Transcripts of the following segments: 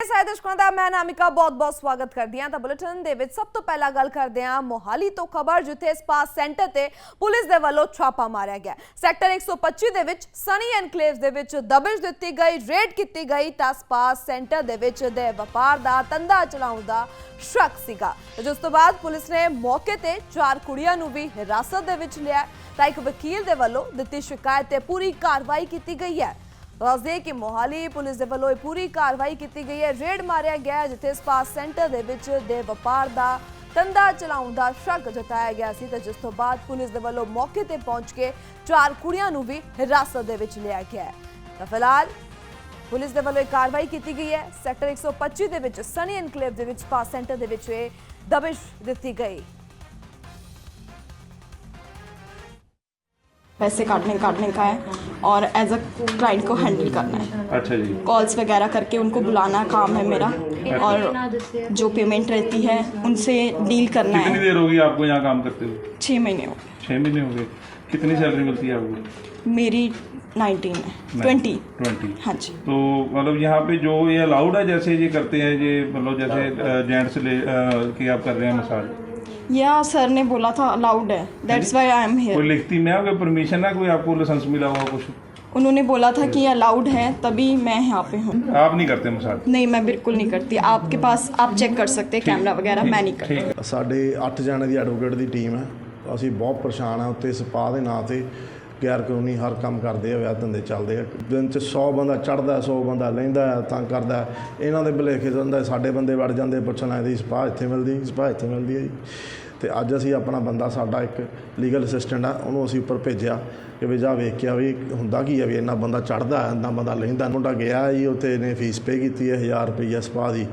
ਸਾਰੇ ਦਰਸ਼ਕਾਂ ਦਾ ਮੈਂ ਨਾਮਿਕਾ ਬਹੁਤ-ਬਹੁਤ ਸਵਾਗਤ ਕਰਦੀ ਹਾਂ। ਤਾਂ ਬੁਲੇਟਿਨ ਦੇ ਵਿੱਚ ਸਭ ਤੋਂ ਪਹਿਲਾਂ ਗੱਲ ਕਰਦੇ ਹਾਂ ਮੋਹਾਲੀ ਤੋਂ ਖਬਰ, ਜਿੱਥੇ ਸਪਾ ਸੈਂਟਰ ਤੇ ਪੁਲਿਸ ਦੇ ਵੱਲੋਂ ਛਾਪਾ ਮਾਰਿਆ ਗਿਆ। ਸੈਕਟਰ 125 ਦੇ ਵਿੱਚ ਸਨੀ ਐਨਕਲੇਵਸ ਦੇ ਵਿੱਚ ਦਬਿਸ਼ ਦਿੱਤੀ ਗਈ, ਰੇਡ ਕੀਤੀ ਗਈ ਤਾਂ ਸਪਾ ਸੈਂਟਰ ਦੇ ਵਿੱਚ ਦੇ ਵਪਾਰ ਦਾ ਧੰਦਾ ਚਲਾਉਣ ਦਾ ਸ਼ੱਕ ਸੀਗਾ। ਜਿਸ ਤੋਂ ਬਾਅਦ ਪੁਲਿਸ ਨੇ ਮੌਕੇ ਤੇ ਚਾਰ ਕੁੜੀਆਂ ਨੂੰ ਵੀ ਹਿਰਾਸਤ ਦੇ ਵਿੱਚ ਲਿਆ। ਤਾਂ ਇੱਕ ਵਕੀਲ ਦੇ ਵੱਲੋਂ ਦਿੱਤੀ ਸ਼ਿਕਾਇਤ ਤੇ ਪੂਰੀ ਕਾਰਵਾਈ ਕੀਤੀ ਗਈ ਹੈ। ਦੱਸਦੇ ਕਿ ਮੋਹਾਲੀ ਪੁਲਿਸ ਦੇ ਵੱਲੋਂ ਇਹ ਪੂਰੀ ਕਾਰਵਾਈ ਕੀਤੀ ਗਈ ਹੈ ਰੇਡ ਮਾਰਿਆ ਗਿਆ ਹੈ, ਜਿੱਥੇ ਸਪਾ ਸੈਂਟਰ ਦੇ ਵਿੱਚ ਦੇ ਵਪਾਰ ਦਾ ਧੰਦਾ ਚਲਾਉਣ ਦਾ ਸ਼ੱਕ ਜਤਾਇਆ ਗਿਆ ਸੀ ਤੇ ਜਿਸ ਤੋਂ ਬਾਅਦ ਪੁਲਿਸ ਦੇ ਵੱਲੋਂ ਮੌਕੇ ਤੇ ਪਹੁੰਚ ਕੇ ਚਾਰ ਕੁੜੀਆਂ ਨੂੰ ਵੀ ਹਿਰਾਸਤ ਦੇ ਵਿੱਚ ਲਿਆ ਗਿਆ ਹੈ ਤਾਂ ਫਿਲਹਾਲ ਪੁਲਿਸ ਦੇ ਵੱਲੋਂ ਇਹ ਕਾਰਵਾਈ ਕੀਤੀ ਗਈ ਹੈ ਸੈਕਟਰ 125 ਦੇ ਵਿੱਚ ਸਨੀ ਐਨਕਲੇਵ ਦੇ ਵਿੱਚ ਸਪਾ ਸੈਂਟਰ ਦੇ ਵਿੱਚ ਇਹ ਦਬਿਸ਼ ਦਿੱਤੀ ਗਈ पैसे काटने काटने का है और एज अ क्लाइंट को हैंडल करना है। अच्छा जी। कॉल्स वगैरह करके उनको बुलाना काम है मेरा। और जो पेमेंट रहती है उनसे डील करना कितनी है। देर होगी आपको यहाँ काम करते हुए? छः महीने हो गए। छः महीने हो गए। कितनी सैलरी मिलती है आपको? मेरी नाइनटीन है। ट्वेंटी ट्वेंटी हाँ जी। तो मतलब यहाँ पे जो ये अलाउड है जैसे ये करते हैं ये मतलब जैसे जेंट्स ले अ, के आप कर रहे हैं मसाज? या सर ने बोला था अलाउड है दैट्स वाई आई एम कोई हेयर लिखती में है कोई परमिशन है कोई आपको लाइसेंस मिला हुआ कुछ उन्होंने बोला था कि अलाउड है तभी मैं यहाँ पे हूँ आप नहीं करते मसाज नहीं मैं बिल्कुल नहीं करती आपके पास आप चेक कर सकते हैं कैमरा वगैरह मैं नहीं करती ठीक है ਸਾਡੇ 8 ਜਣੇ ਦੀ ਐਡਵੋਕੇਟ ਦੀ ਟੀਮ ਹੈ ਅਸੀਂ ਬਹੁਤ ਪਰੇਸ਼ਾਨ ਆ ਉੱਤੇ ਸਪਾ ਦੇ ਨਾਂ ਤੇ ਗੈਰ ਕਾਨੂੰਨੀ ਹਰ ਕੰਮ ਕਰਦੇ ਆ ਵਿਆਹ ਧੰਦੇ ਚੱਲਦੇ ਆ। ਦਿਨ ਚ 100 ਬੰਦਾ ਚੜਦਾ 100 ਬੰਦਾ ਲੈਂਦਾ ਹੈ, ਤੰਗ ਕਰਦਾ। ਇਹਨਾਂ ਦੇ ਭੁਲੇਖੇ ਜਾਂਦਾ ਸਾਡੇ ਬੰਦੇ ਵੜ ਜਾਂਦੇ ਪੁੱਛਣ ਆਏ ਦੀ ਸਪਾ ਇੱਥੇ ਮਿਲਦੀ ਸਪਾ ਇੱਥੇ ਮਿਲਦੀ ਹੈ ਜੀ। ਤੇ ਅੱਜ ਅਸੀਂ ਆਪਣਾ ਬੰਦਾ ਸਾਡਾ ਇੱਕ ਲੀਗਲ ਅਸਿਸਟੈਂਟ ਆ, ਉਹਨੂੰ ਅਸੀਂ ਉੱਪਰ ਭੇਜਿਆ ਕਿ ਵੀ ਜਾ ਵੇਖਿਆ ਵੀ ਹੁੰਦਾ ਕੀ ਆ ਵੀ ਇੰਨਾ ਬੰਦਾ ਚੜਦਾ ਇੰਨਾ ਬੰਦਾ ਲੈਂਦਾ ਮੁੰਡਾ ਗਿਆ ਜੀ, ਉੱਥੇ ਇਹਨੇ ਫੀਸ ਪੇ ਕੀਤੀ ਹੈ 1000 ਰੁਪਈਆ ਸਪਾ ਦੀ।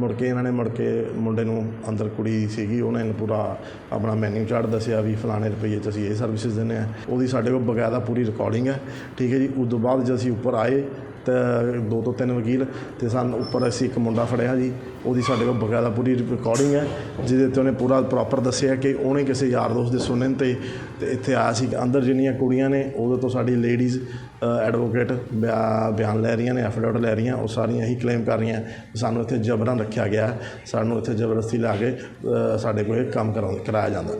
ਮੁੜ ਕੇ ਇਹਨਾਂ ਨੇ ਮੁੜ ਕੇ ਮੁੰਡੇ ਨੂੰ ਅੰਦਰ ਕੁੜੀ ਸੀਗੀ, ਉਹਨੇ ਇਹਨੂੰ ਪੂਰਾ ਆਪਣਾ ਮੈਨੂ ਚਾਰਟ ਦੱਸਿਆ ਵੀ ਫਲਾਣੇ ਰੁਪਈਏ 'ਚ ਅਸੀਂ ਇਹ ਸਰਵਿਸਿਜ਼ ਦਿੰਦੇ ਆ ਉਹਦੀ ਸਾਡੇ ਕੋਲ ਬਕਾਇਦਾ ਪੂਰੀ ਰਿਕਾਰਡਿੰਗ ਹੈ। ਠੀਕ ਹੈ ਜੀ, ਉਸ ਤੋਂ ਬਾਅਦ ਜਦ ਅਸੀਂ ਉੱਪਰ ਆਏ ਤਾਂ ਦੋ ਤੋਂ ਤਿੰਨ ਵਕੀਲ ਤੇ ਸਾਨੂੰ ਉੱਪਰ ਅਸੀਂ ਇੱਕ ਮੁੰਡਾ ਫੜਿਆ ਜੀ, ਉਹਦੀ ਸਾਡੇ ਕੋਲ ਬਕਾਇਦਾ ਪੂਰੀ ਰਿਕਾਰਡਿੰਗ ਹੈ, ਜਿਹਦੇ ਤੇ ਉਹਨੇ ਪੂਰਾ ਪ੍ਰੋਪਰ ਦੱਸਿਆ ਕਿ ਉਹਨੇ ਕਿਸੇ ਯਾਰ ਦੋਸਤ ਦੇ ਸੁਣਨ ਤੇ ਤੇ ਇੱਥੇ ਆਇਆ ਸੀ, ਅੰਦਰ ਜਿੰਨੀਆਂ ਕੁੜੀਆਂ ਨੇ, ਉਹਦੇ ਤੋਂ ਸਾਡੀ ਲੇਡੀਜ਼ ਐਡਵੋਕੇਟ ਬਿਆਨ ਲੈ ਰਹੀਆਂ ਨੇ ਐਫੀਡੇਵਿਟ ਲੈ ਰਹੀਆਂ, ਉਹ ਸਾਰੀਆਂ ਇਹੀ ਕਲੇਮ ਕਰ ਰਹੀਆਂ, ਸਾਨੂੰ ਇੱਥੇ ਜਬਰਨ ਰੱਖਿਆ ਗਿਆ, ਸਾਨੂੰ ਇੱਥੇ ਜ਼ਬਰਦਸਤੀ ਲਾ ਕੇ ਸਾਡੇ ਕੋਲ ਇਹ ਕੰਮ ਕਰਾਉਂ ਕਰਾਇਆ ਜਾਂਦਾ।